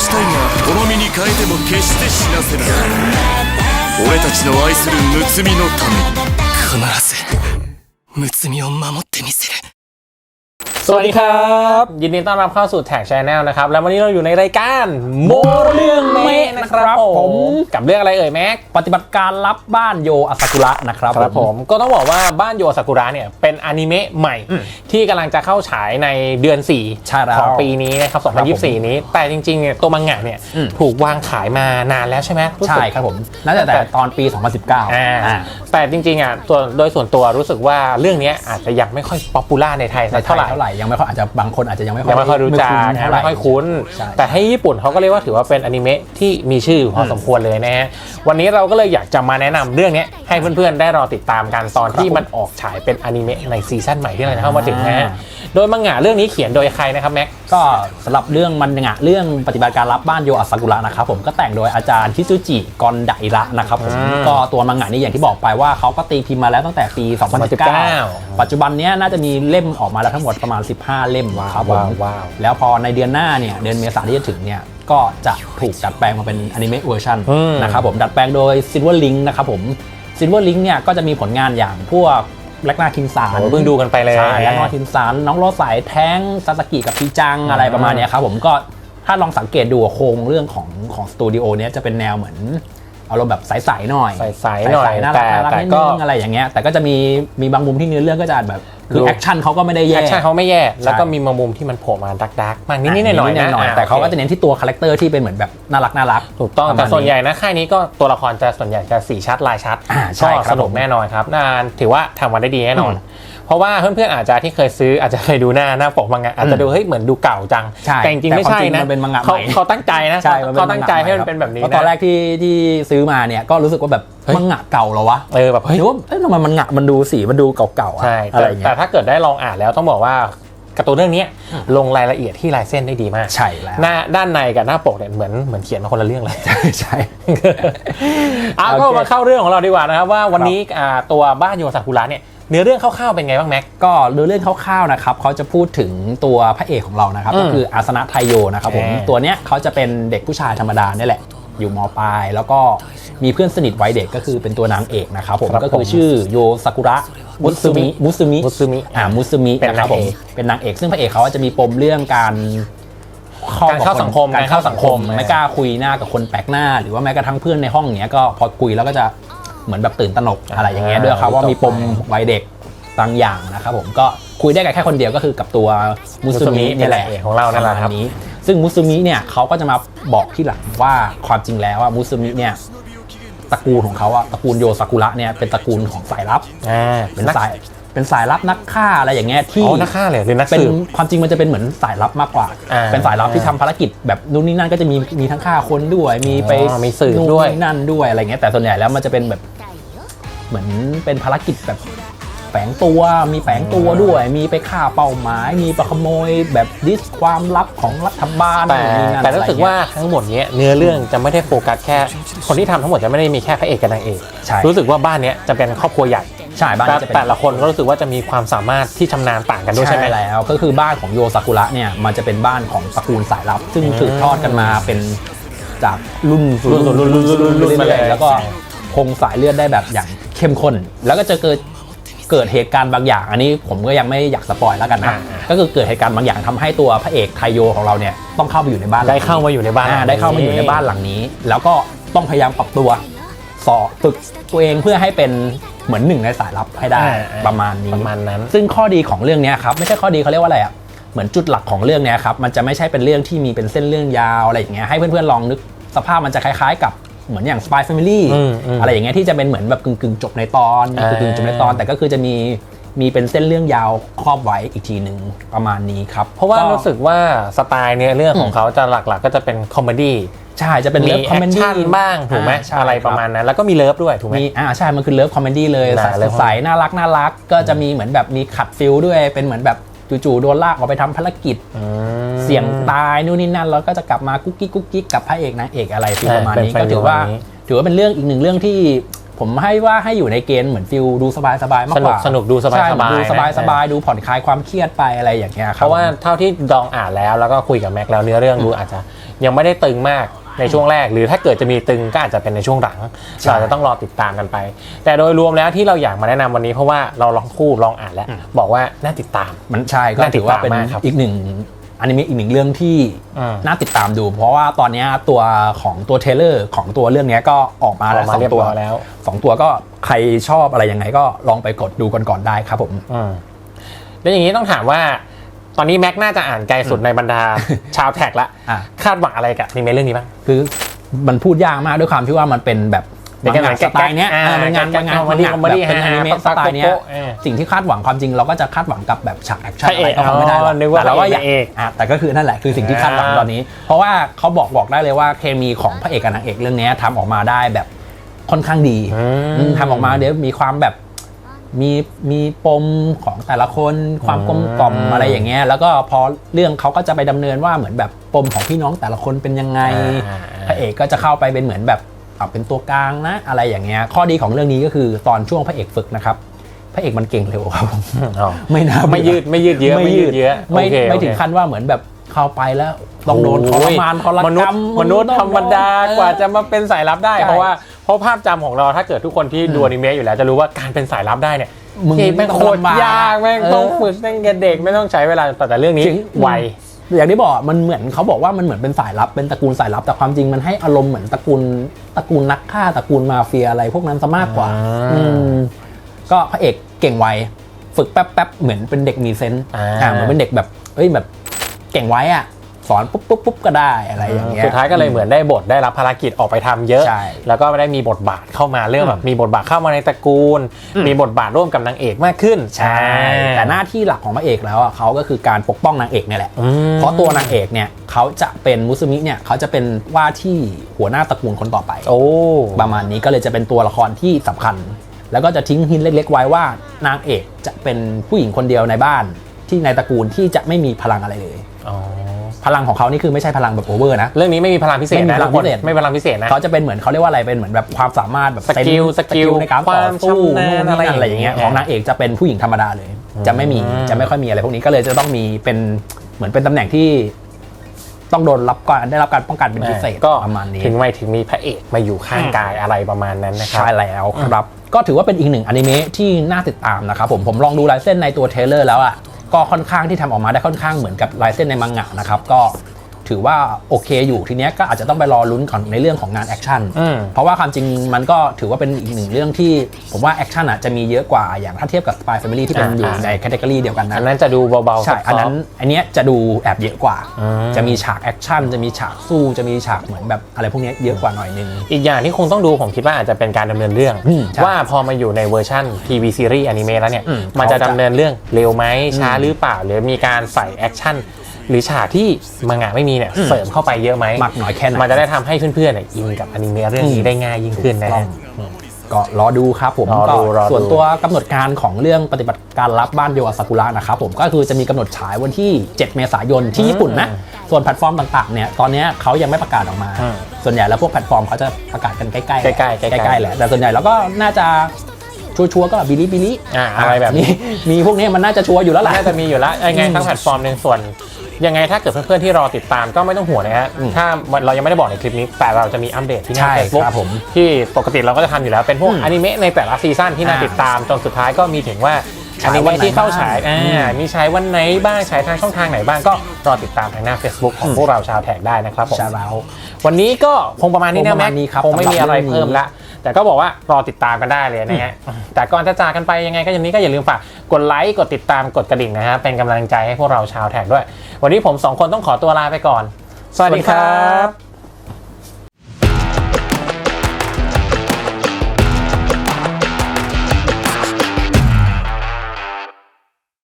したいが好みに変えても決して死なせない。俺たちの愛するむつみのために必ずむつみを守ってみせる。 สวัสดีครับ ยินดีต้อนรับเข้าสู่แท็กชแนลนะครับ แล้ววันนี้เราอยู่ในรายการโมเรื่องเมะนะครับผมกับเรื่องอะไรเอ่ยแม็กปฏิบัติการลับบ้านโยอาซากุระนะครับครับผมก็ต้องบอกว่าบ้านโยซากุระเนี่ยเป็นอนิเมะใหม่ ที่กำลังจะเข้าฉายในเดือนใช่แล้ว4ของปีนี้นะครับ2024 นี้ แต่จริงๆเนี่ยตัวมังงะเนี่ยอืมถูกวางขายมานานแล้วใช่ไหมรู้สึกใช่ครับผมน่าจะแต่ตอนปี 2019อ่าอ่าแต่จริงๆอะตัวโดยส่วนตัวรู้สึกว่าเรื่องเนี้ยอาจจะยังไม่ค่อยป๊อปปูล่าในไทยในสักไทเท่ายไหร่เท่าไหร่ยังไม่ค่อยอาจจะบางคนอาจจะยังไม่ค่อยยังไม่ค่อยรู้จักคุ้นยัเท่างไหร่ไม่ค่อยคุ้นใช่แต่ให้ญี่ปุ่นเขาก็เรียกว่าถือว่าเป็นอนิเมะที่มีชื่ออยู่พอสมควรเลยนะฮะ วันนี้เราก็เลยอยากจะมาแนะนำเรื่องนี้ให้เพื่อนๆ ได้รอติดตามกันตอนที่มันออกฉายเป็นอนิเมะในซีซั่นใหม่ที่เราจะเข้ามาถึงนะฮะโดยมังงะเรื่องนี้เขียนโดยใครนะครับแม็กก็สำหรับเรื่องมันงะเรื่องปฏิบัติการลับบ้านโยอาซากุระนะครับผมก็แต่งโดยอาจารย์คิซูจิกอนไดระนะครับผมอืมก็ตัวมังงะนี่อย่างที่บอกไปว่าเขาก็ตีพิมพ์มาแล้วตั้งแต่ปี 2019 ปัจจุบันเนี้ยน่าจะมีเล่มออกมาแล้วทั้งหมดประมาณ 15 เล่มครับผมว้าวว้าวแล้วพอในเดือนหน้าเนี่ยเดือนเมษายนที่จะถึงเนี่ย ก็จะถูกดัดแปลงมาเป็นอนิเมะเวอร์ชันอืมนะครับผมดัดแปลงโดย Silver Link นะครับผม Silver Link เนี่ยก็จะมีผลงานอย่างพวกแลกนาคินสารโอ้เพิ่งดูกันไปเลยใช่แลกนาคินสารน้องโรสายแท้งซาสกิกับพีจังอะไรประมาณเนี้ยครับผมก็ถ้าลองสังเกตดูโครงเรื่องของของสตูดิโอเนี้ยจะเป็นแนวเหมือน อารมณ์แบบใสๆหน่อยใสๆหน่อยน่าแต่รักน่ารักแต่นิดก็ นึงอะไรอย่างเงี้ยแต่ก็จะมีมีบางมุมที่เนื้อเรื่องก็จะแบบคือดูแอคชั่นเขาก็ไม่ได้แย่ แอคชั่นเขาไม่แย่ แล้วก็มีมามุมที่มันโผล่มาดักดักๆมากนิดๆหน่อยๆนะๆแต่เขาก็จะเน้นที่ตัวคาแรคเตอร์ที่เป็นเหมือนแบบน่ารักน่ารัก ถูกต้องประมาแต่ณส่วนใหญ่นะค่ายนี้ก็ตัวละครจะส่วนใหญ่จะสีชัดลายชัดอ่าใช่ก็ครับสนุกผมแน่นอนครับน่าถือว่าทำมาได้ดีแน่นอน เพราะว่าเพื่อนๆอาจจะที่เคยซื้ออาจจะเคยดูหน้าหน้าปกมังงะอาจจะดูเฮ้ยเหมือนดูเก่าจังใช่แต่จริงๆไม่ใช่แต่ความจริงนะมันเป็นมังงะเขาใหม่เขาตั้งใจนะใช่มันเป็นเขาตั้งใจให้มันมังงะเป็นแบบนี้เพราะตอนนะแรกที่ที่ซื้อมาเนี่ยก็รู้สึกว่าแบบเฮ้ยมังงะเก่าเหรอวะเออแบบเฮ้ยหรือว่าเอ้ยทำไมมันงะมันดูสีมันดูเก่าๆอะใช่อะไรแต่อย่างเงี้แต่ยถ้าเกิดได้ลองอ่านแล้วต้องบอกว่า การ์ตูนเรื่องนี้ลงรายละเอียดที่ลายเส้นได้ดีมาก ใช่แล้วหน้าด้านในกับหน้าปกเนี่ยเหมือนเหมือนเขียนมาคนละเรื่องเลย ใช่ใช่เอาก็โอเคมาเข้าเรื่องของเราดีกว่านะครับว่าวันนี้อ่าตัวบ้านโยซากุระเนี่ยเนื้อเรื่องคร่าวๆเป็นไงบ้างแม็กก็เรื่องเรื่องคร่าวๆนะครับเขาจะพูดถึงตัวพระเอกของเรานะครับอืมก็คืออาสนะไทโยนะครับผมแหมตัวเนี้ยเขาจะเป็นเด็กผู้ชายธรรมดาเนี่ยแหละ อยู่มปลาย แล้วก็มีเพื่อนสนิทวัยเด็กก็คือเป็นตัวนางเอกนะครับผมครับก็คือผมชื่อโยซากุระมุซึมิมุซึมิ มุซึมิ อ่ามุซึมิเป็นนะครับผมนางเอกเป็นนางเอกซึ่งพระเอกเขาจะมีปมเรื่องการการเข้าสังคมการเข้าสังคม การเข้าสังคม ไม่กล้าคุยหน้ากับคนแปลกหน้า หรือว่าแม้กระทั่งเพื่อนในห้องอย่างเงี้ยก็พอคุยแล้วก็จะเหมือนแบบตื่นตระหนกอะไรอย่างเงี้ยด้วยครับว่ามีปมวัยเด็กบางอย่างนะครับผมก็คุยได้กับแค่คนเดียวก็คือกับตัวมุซึมิเนี่ยแหละเป็นนางเอกของเรานั่นแหละครับ ปมาณนี้ ซึ่งมุซึมิเนี่ยเขาก็จะมาบอกที่หลังว่าความจริงแล้วว่ามุซึมิเนี่ยตระกูลของเขาอะตระกูลโยซากุระเนี่ยเป็นตระกูลของสายลับอ่าเป็นสายเป็นสายลับนักฆ่าอะไรอย่างเงี้ยที่อ๋อนักฆ่าเลยหรือนักเป็นสืบความจริงมันจะเป็นเหมือนสายลับมากกว่าอ่าเป็นสายลับที่ทำภารกิจแบบนู่นนี่นั่นก็จะมีมีทั้งฆ่าคนด้วย มีไปอ๋อมีสืบนู่นด้วยนี่นั่นด้วยอะไรเงี้ยแต่ส่วนใหญ่แล้วมันจะเป็นแบบเหมือนเป็นภารกิจแบบ แฝงตัวมีแฝงตัวด้วย มีไปฆ่าเป้าหมาย มีไปขโมยแบบดิสความลับของรัฐบาลแต่นู่นนี่นั่นแต่รู้สึกอะไเงี้ยว่าทั้งหมดเนี้ยเนื้อเรื่องจะไม่ได้โฟกัสแค่ คนที่ทำทั้งหมดจะไม่ได้มีแค่พระเอกกับนางเอกใช่รู้สึกว่าบ้านเนี้ยจะเป็นครอบครัวใหญ่ใช่บ้านแต่นี้จะเป็นแต่ละคนก็รู้สึกว่าจะมีความสามารถที่ชำนาญต่างกันด้วยใช่ไหมแล้ว ก็คือบ้านของโยซากุระเนี่ยมันจะเป็นบ้านของตระกูลสายลับ ซึ่งสืบทอดกันมาเป็นจากรุ่นสู่รุ่นรุ่นรุ่นรุ่นรุ่นรุ่นมาเลยรื่อๆแล้วก็คงสายเลือดได้แบบอย่างเข้มข้น แล้วก็จะเกิด เกิดเหตุการณ์บางอย่าง อันนี้ผมก็ยังไม่อยากสปอยแล้วกันนะอ่าก็คือเกิดเหตุการณ์บางอย่างทำให้ตัวพระเอกไทโยของเราเนี่ยต้องเข้าไปอยู่ในบ้านหลังได้นี้เข้ามาอยู่ในบ้านอ่าได้เข้ามาอยู่ในบ้านหลังนี้ แล้วก็ต้องพยายามปรับตัวสอบฝึกตัวเองเพื่อให้เป็นเหมือนหนึ่งในสายลับให้ได้อ่าประมาณนี้ประมาณนั้น ซึ่งข้อดีของเรื่องเนี้ยครับไม่ใช่ข้อดีเขาเรียกว่าอะไรอะเหมือนจุดหลักของเรื่องเนี้ยครับมันจะไม่ใช่เป็นเรื่องที่มีเป็นเส้นเรื่องยาวอะไรอย่างเงี้ยให้เพื่อนๆลองนึกสภาพมันจะคล้ายๆกับ เหมือนอย่าง Spy Family อืมอืมอะไรอย่างเงี้ยที่จะเป็นเหมือนแบบกึ่งๆจบในตอนอ่ากึ่งๆจบในตอน แต่ก็คือจะมีมีเป็นเส้นเรื่องยาวครอบไว้อีกทีหนึ่งประมาณนี้ครับ เพราะว่าก็รู้สึกว่าสไตล์เนื้อเรื่องของเขาจะหลักๆ ก็จะเป็นคอมเมดี้ใช่จะเป็นมีเลิฟคอมแอเมคดี้ชั่นบ้างถูกไหมใช่อะไรประมาณนั้น แล้วก็มีเลิฟด้วยถูกไหมมีอ่าใช่มันคือเลิฟคอมเมดี้เลยน่าใสเลิฟใสน่ารักน่ารัก ก็จะมีเหมือนแบบมีขัดฟิลด้วยเป็นเหมือนแบบจู่ๆโดนลากออกไปทำภารกิจอืม เสี่ยงตายนู่นนี่นั่นแล้วก็จะกลับมากุ๊กกิ๊กกุ๊กกิ๊กกับพระเอกนางเอกอะไรฟิลใช่ประมาณนี้เป็นก็ถือว่าประมาณนี้ถือว่าเป็นเรื่องอีกหนึ่งเรื่องที่ผมให้ว่าให้อยู่ในเกณฑ์เหมือนฟิลดูสบายสบายๆมากกว่าสนุกสนุกดูสบายๆใช่เหมือนดูสบายสบายนะดูผ่อนคลายความเครียดไปอะไรอย่างเงี้ยคเพรับราะว่าเท่าที่ดองอ่านแล้วแล้วก็คุยกับแม็กแล้วเนื้อเรื่องดูอาจจะยังไม่ได้ตึงมากในช่วงแรก หรือถ้าเกิดจะมีตึงก็อาจจะเป็นในช่วงหลังใช่เราจะต้องรอติดตามกันไป แต่โดยรวมแล้วที่เราอยากมาแนะนำวันนี้เพราะว่าเราลองคู่ลองอ่านแล้ว บอกว่าน่าติดตามมันใช่ก็น่าติดถือว่าเป็นตามมากครับอีกหนึ่ง อนิเมะอีกหนึ่งเรื่องที่อืมน่าติดตามดู เพราะว่าตอนเนี้ยตัวของตัวเทรลเลอร์ของตัวเรื่องเนี้ยก็ออกมาอแล้อวกมาสองเรียบตัวร้อยแล้วสองตัวก็ใครชอบอะไรยังไงก็ลองไปกดดูกันก่อนได้ครับผมอืมแล้วอย่างนี้ต้องถามว่าตอนนี้แม็กน่าจะอ่านไกลสุดในบรรดาชาวแท็กละอะคาดหวังอะไรกับอนิเมะเรื่องนี้บ้างคือมันพูดยากมากด้วยความที่ว่ามันเป็นแบบ เป็นมังงะสไตล์เนี้ยอ่าอ่าเป็นงานแก๊กๆงานคอมเมดี้งานคอมเมดี้แบบเป็นฮาอๆนิเมะสไตล์เนี้ยโป๊ะๆเออสิ่งที่คาดหวังความจริงเราก็จะคาดหวังกับแบบฉากแอคชั่นพระอะเอไรกก็คงไม่ได้หรอกอ๋อนึกว่าแต่เราว่าพระอยากเอกอะแต่ก็คือนั่นแหละคือสิ่งที่คาดหวังอ่าตอนนี้ เพราะว่าเขาบอกบอกได้เลยว่าเคมีของพระเอกกับนางเอกเรื่องเนี้ยทำออกมาได้แบบค่อนข้างดีอืมอืมทำออกมาเดี๋ยวมีความแบบมีมีปมของแต่ละคนความกลมกล่อมอืมอะไรอย่างเงี้ยแล้วก็พอเรื่องเขาก็จะไปดำเนินว่าเหมือนแบบปมของพี่น้องแต่ละคนเป็นยังไงอ่าพระเอกก็จะเข้าไปเป็นเหมือนแบบ เอาเป็นตัวกลางนะ อะไรอย่างเงี้ยข้อดีของเรื่องนี้ก็คือตอนช่วงพระเอกฝึกนะครับพระเอกมันเก่งเร็วครับผมอ๋อไม่น่าไม่ยืดไม่ยืดเยอะไม่ยืดเยอะไม่โอเคไม่โอเคถึงขั้นว่าเหมือนแบบเข้าไปแล้วต้องโดนทรมานทรมนุกษรรมย์มนุษย์ธรรมดากว่าจะมาเป็นสายลับได้ใช่เพราะว่าเพราะภาพจำของเราถ้าเกิดทุกคนที่ดูอนิเมะอยู่แล้วจะรู้ว่าการเป็นสายลับได้เนี่ยมึงเฮ้ยแม่งโคตรยากแม่งต้องฝึกตั้งแต่เด็กไม่ต้องใช้เวลาแต่แต่เรื่องนี้จริงไว อย่างที่บอกมันเหมือนเขาบอกว่ามันเหมือนเป็นสายลับเป็นตระกูลสายลับ แต่ความจริงมันให้อารมณ์เหมือนตระกูลตระกูลนักฆ่าตระกูลมาเฟียอะไรพวกนั้นซะมากกว่าอ่าอืมก็พระเอกเก่งไวฝึกแป๊บๆเหมือนเป็นเด็กมีเซนส์อ่าอ่าเหมือนเป็นเด็กแบบเอ้ยแบบเก่งไว้อะ สอนปุ๊บปุ๊บปุ๊บก็ได้อะไรอย่างเงี้ยสุดท้ายก็เลยเหมือนได้บทได้รับภารกิจออกไปทำเยอะใช่แล้วก็ได้มีบทบาทเข้ามาเรื่องแบบมีบทบาทเข้ามาในตระกูล มีบทบาทร่วมกับนางเอกมากขึ้น ใช่ แต่หน้าที่หลักของพระเอกแล้วอะเขาก็คือการปกป้องนางเอกเนี่ยแหละอืมเพราะตัวนางเอกเนี่ยเขาจะเป็นมุสมิเนี่ยเขาจะเป็นว่าที่หัวหน้าตระกูลคนต่อไป โอ้ประมาณนี้ก็เลยจะเป็นตัวละครที่สำคัญ แล้วก็จะทิ้งหินเล็ก ๆ ไว้ว่านางเอกจะเป็นผู้หญิงคนเดียวในบ้านที่ในตระกูลที่จะไม่มีพลังอะไรเลยอ๋อ พลังของเขานี่คือไม่ใช่พลังแบบโอเวอร์นะ เรื่องนี้ไม่มีพลังพิเศษไม่มีนะพลังทุกคนพิเศษ ไม่มีพลังพิเศษนะ เขาจะเป็นเหมือนเขาเรียกว่าอะไรเป็นเหมือนแบบความสามารถแบบสกิลเซนส์สกิลในการควาต่อมสู้ชำนาญนู่นนี่อะไรนั่นอะไรอย่างเงี้ยอย่างเงี้ย ของนางเอกจะเป็นผู้หญิงธรรมดาเลย จะไม่มีอืมจะไม่ค่อยมีอะไรพวกนี้ก็เลยจะต้องมีเป็นเหมือนเป็นตำแหน่งที่ ต้องโดนรับการได้รับการป้องกันเป็นพิเศษก็ประมาณนี้ ถึงไม่ถึงมีพระเอกมาอยู่ข้างกายอะไรประมาณนั้นนะครับ ใช่แล้วครับ ก็ถือว่าเป็นอีกหนึ่งอนิเมะที่น่าติดตามนะครับผมผมลองดูลายเส้นในตัวเทรลเลอร์แล้วอะ ก็ค่อนข้างที่ทำออกมาได้ค่อนข้างเหมือนกับลายเส้นในมังงะนะครับก็ ถือว่าโอเคอยู่ทีเนี้ยก็อาจจะต้องไปรอลุ้นก่อนในเรื่องของงานแอคชั่นอืม เพราะว่าความจริงมันก็ถือว่าเป็นอีกหนึ่งเรื่องที่ผมว่าแอคชั่นอะจะมีเยอะกว่าอย่างถ้าเทียบกับ Spy Family ที่เป็นอยู่อ่า ในแคตตากรีเดียวกันนะ อันนั้นจะดูเบาๆใช่อันนั้น อันเนี้ยจะดูแอบเยอะกว่า อืม จะมีฉากแอคชั่น จะมีฉากสู้ จะมีฉากเหมือนแบบอะไรพวกเนี้ยเยอะกว่าหน่อยนึง อีกอย่างที่คงต้องดูผมคิดว่าอาจจะเป็นการดำเนินเรื่อง อืมใช่ว่าพอมาอยู่ในเวอร์ชันทีวีซีรีส์อนิเมะแล้วเนี่ย อืมมันจะเขาจะดำเนินเรื่องเร็วไหมช้าอืมหรือเปล่า หรือมีการใส่แอคชั่น หรือฉากที่มังงะไม่มีเนี่ยเสริมเข้าไปเยอะไหมมากน้อยแค่ไหนมันจะได้ทำให้เพื่อนๆเนี่ยอินกับอนิเมะเรื่องนี้อืมได้ง่ายยิ่งขึ้นนะต้อฮะงก็รอดูครับผมรอก็ดูรอดู ส่วนตัวกำหนดการของเรื่องปฏิบัติการรับบ้านโยอาซากุระนะครับผมก็คือจะมีกำหนดฉายวันที่ 7 เมษายนที่ญี่ปุ่นนะ ส่วนแพลตฟอร์มต่างๆเนี่ยตอนเนี้ยเขายังไม่ประกาศออกมา อืมส่วนใหญ่แล้วพวกแพลตฟอร์มเขาจะประกาศกันใกล้ๆใกล้ๆใกล้ๆใกล้ๆแหละแต่ส่วนใหญ่แล้วก็น่าจะชัวร์ๆก็บิลิบิลิอ่าอะไรแบบนี้ มีพวกนี้มันน่าจะชัวร์อยู่แล้วแหละน่าจะมีอยู่แล้วยังไงอืม ทั้งแพลตฟอร์มหนึ่งส่วน ยังไงถ้าเกิดเพื่อนๆที่รอติดตามก็ไม่ต้องห่วงนะฮะอืมถ้าเรายังไม่ได้บอกในคลิปนี้ แต่เราจะมีอัปเดตที่หใช่น้าเฟซบุ๊กครับผมที่ปกติเราก็จะทำอยู่แล้วเป็นพวกอืมอนิเมะในแต่ละซีซั่นที่น่าอ่าติดตามจนสุดท้ายก็มีถึงว่าฉาอยนิวันไหนเมะที่เข้าฉายบ้างอ่าอืม มีฉายวันไหนบ้างฉายทางช่องทางไหนบ้างก็รอติดตามทางหน้า Facebook ของอืมพวกเราชาวแท็กได้นะครับผม ใช่แล้ว วันนี้ก็คงประมาณนี้คนะงประแม็มากณนี้ครับคงไม่มีอะไรสำหรับเรื่องนี้เพิ่มละ แต่ก็บอกว่ารอติดตามกันได้เลยนะฮะแต่ก่อนจะจากกันไปยังไงก็อย่างนี้ก็อย่าลืมฝากกดไลค์กดติดตามกดกระดิ่งนะฮะเป็นกำลังใจให้พวกเราชาวแท็กด้วย วันนี้ผมสองคนต้องขอตัวลาไปก่อน สวัสดีครับ